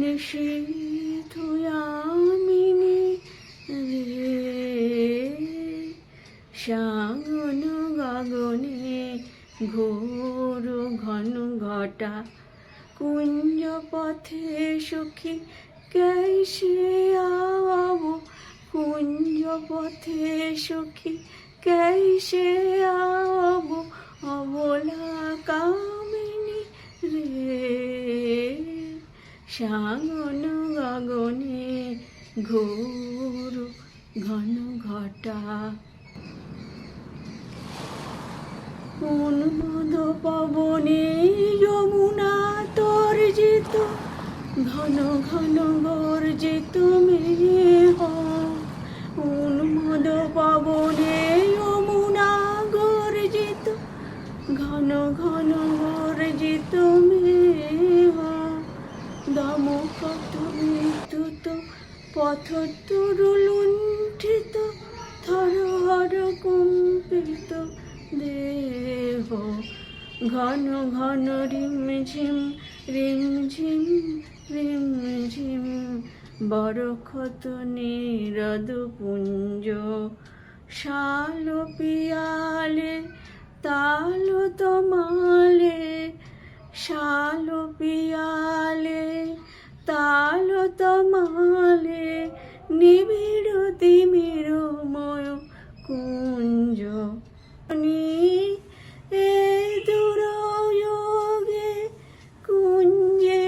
নিষিধুয়ামিনী রে সাগন গগনে ঘোর ঘন ঘটা কুঞ্জ পথে সখী কেসে আব কুঞ্জ পথে সখী কেসে আব অবলা কামিনী রে। সাগন গগনে ঘোর ঘন ঘটা। উন্মদ পবনে যমুনা তর্জিত, ঘন ঘন গর্জিত মেহ উন্মদ পবনে পথ তুরুলুণ্ঠিত থর হর কম্পিত দেহ। ঘন ঘন রিম ঝিম রিম ঝিম রিম ঝিম বরক্ষত নিরদ পুঞ্জ। শাল পিয়ালে, তাল তমালে, শাল পিয়ালে, তাল তমালে নিবিড় এ দুরয়োগে কুঞ্জে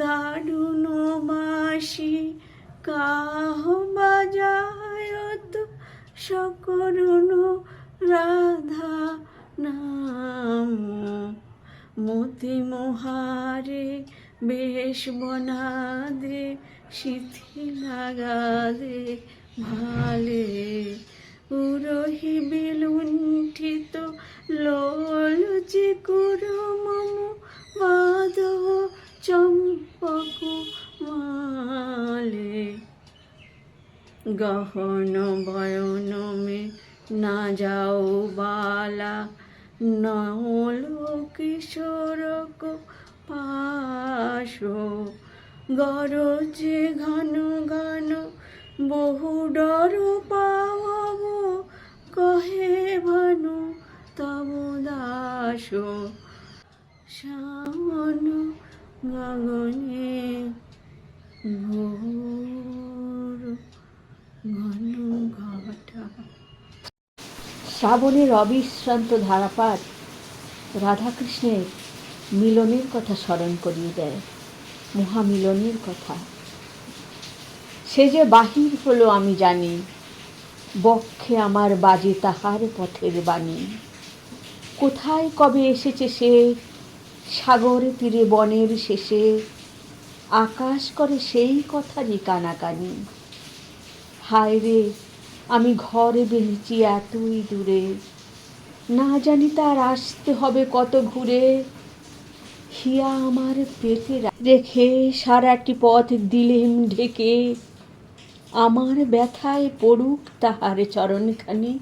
দারুণ বাসি কাহ বাজায়ত সকরুণ রাধা নাম। মতি মোহারে বেশ বনাদে, সিথি লাগাদে ভালে। উরহি বিলুণ্ঠিত লোল চিকুর মম মাধব চম্পক মালে। গহন বয়ন মে না যাও বালা নল কিশোর কো পাশ। গরজে ঘন ঘন বহু ডর পাওয়াব, কহে ভানু, তব দাস। শ্যামন গগনে ঘোর ঘন ঘটা। শ্রাবণের অবিশ্রান্ত ধারাপাত রাধাকৃষ্ণের মিলনের কথা স্মরণ করিয়ে দেয়, মহামিলনের কথা। সে যে বাহির হলো আমি জানি, বক্ষে আমার বাজে তাহার পথের বাণী। কোথায় কবে এসেছে সে? সাগর তীরে বনের শেষে, আকাশ করে সেই কথারই কানাকানি। হায় রে, আমি ঘরে বেঁচেছি এতই দূরে, না জানি তার আসতে হবে কত ঘুরে। হিয়া আমার পেটে রেখে সারাটি পথ দিলেম ঢেকে। আমার ব্যথায় পড়ুক তাহার চরণখানি।